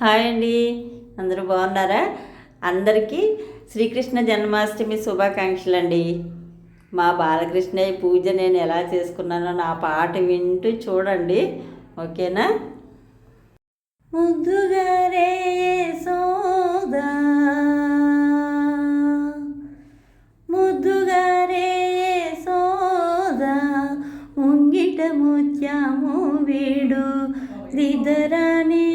Hi అండి. అందరూ బాగున్నారా? అందరికీ శ్రీకృష్ణ జన్మాష్టమి శుభాకాంక్షలు అండి మా బాలకృష్ణయ్య పూజ నేను ఎలా చేసుకున్నానో నా పాట వింటూ చూడండి. ఓకేనా? ముద్దుగారే సోదా. ముద్దుగారే సోదా. ఉంగిట ముత్యాము వీడు. శ్రీధరాని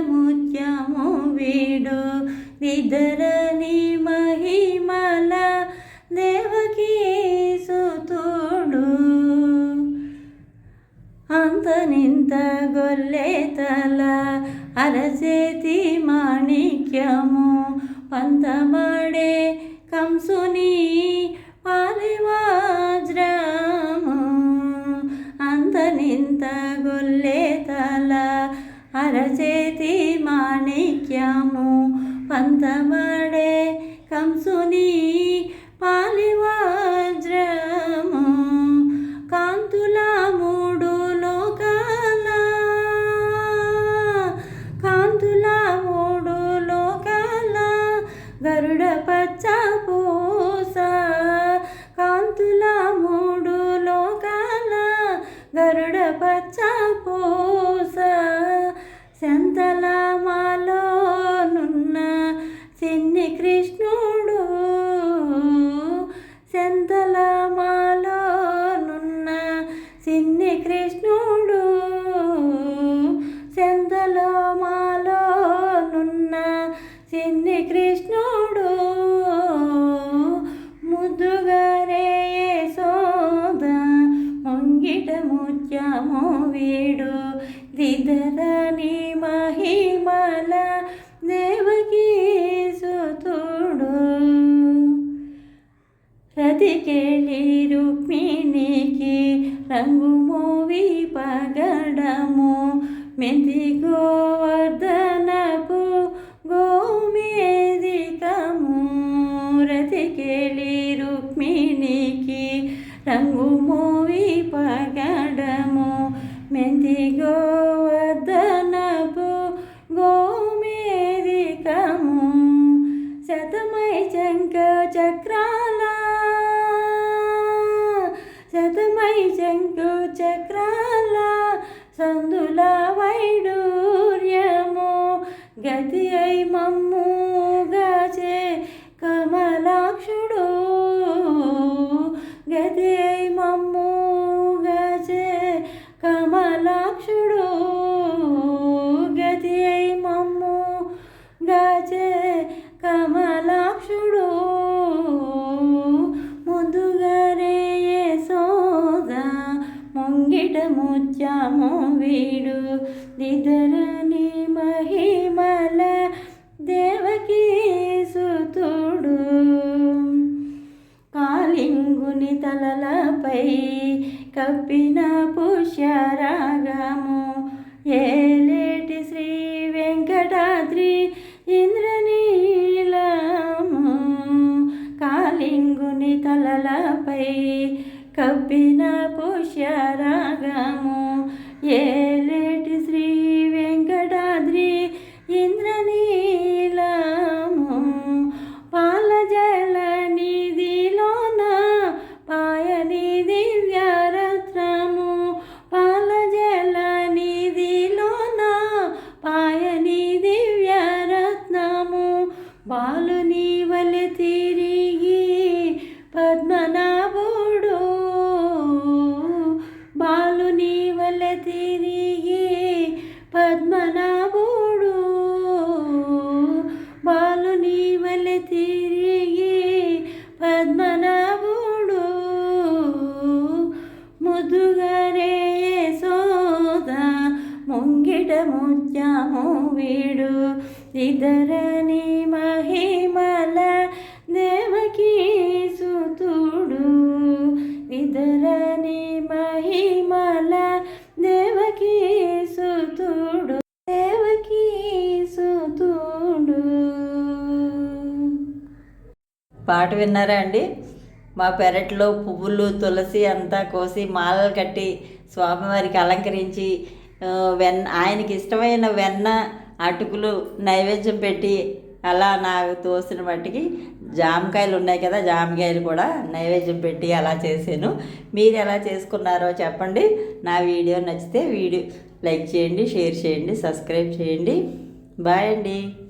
ఉంగిట ముత్యము వీడు. శ్రీధరాని మహిమాల దేవకీ సుతోడు. అంతనింత గొల్లే తల అరచేతి మాణిక్యము. పంతమడే కంసుని పాలివాజ్రము. అంతనింత గొల్లే తల అరచేతి పంతమడే కంసుని పాలివాజ్రము. కాంతుల మూడు లోకాల. కాంతుల మూడు లోకాల. గరుడ పచ్చ పూస. కాంతుల మూడు లోకాల. గరుడ పచ్చ పూస. శంతలా చిన్ని కృష్ణుడు సెంతల మాలోనున్న సిన్ని కృష్ణుడు సెంతల మాలోనున్న సిన్ని కృష్ణుడు ముద్దుగారే సోద ముంగిట ముత్యము వీడు దిదరా రతికెళ్ళి రుక్మిణికి రంగు మోవి పగడము. మెంతి గోవర్ధనపు గోమేదికము రతికెళ్ళి రుక్మిణికి రంగు మోవి పగడము. మెంతి గోవర్ధనపు గోమేదికము శతమై శంఖ చక్రాల శతమై శంఖ చక్రాల సందుల వైడూర్యము గతి ముత్యము వీడు. దిదరని మహిమల దేవకీ సుతుడు. కాలింగుని తలలపై కప్పిన పుష్యరాగము. ఏలేటి శ్రీ వెంకటాద్రి ఇంద్రనీలము. కాలింగుని తలలపై కప్పిన పుష్యరాగము ఏ ముత్యము వీడు. ఇదరని మహిమల దేవకీ సుతుడు. ఇదరని మహిమల దేవకీ సుతుడు. దేవకీ సుతుడు. పాట విన్నారా అండి? మా పెరట్లో పువ్వులు తులసి అంతా కోసి మాలలు కట్టి స్వామివారికి అలంకరించి వెన్న ఆయనకి ఇష్టమైన వెన్న అటుకులు నైవేద్యం పెట్టి అలా నాకు తోసిన మట్టికి జామకాయలు ఉన్నాయి కదా జామకాయలు కూడా నైవేద్యం పెట్టి అలా చేశాను. మీరు ఎలా చేసుకున్నారో చెప్పండి. నా వీడియో నచ్చితే వీడియో లైక్ చేయండి షేర్ చేయండి సబ్స్క్రైబ్ చేయండి. బాయ్ అండి.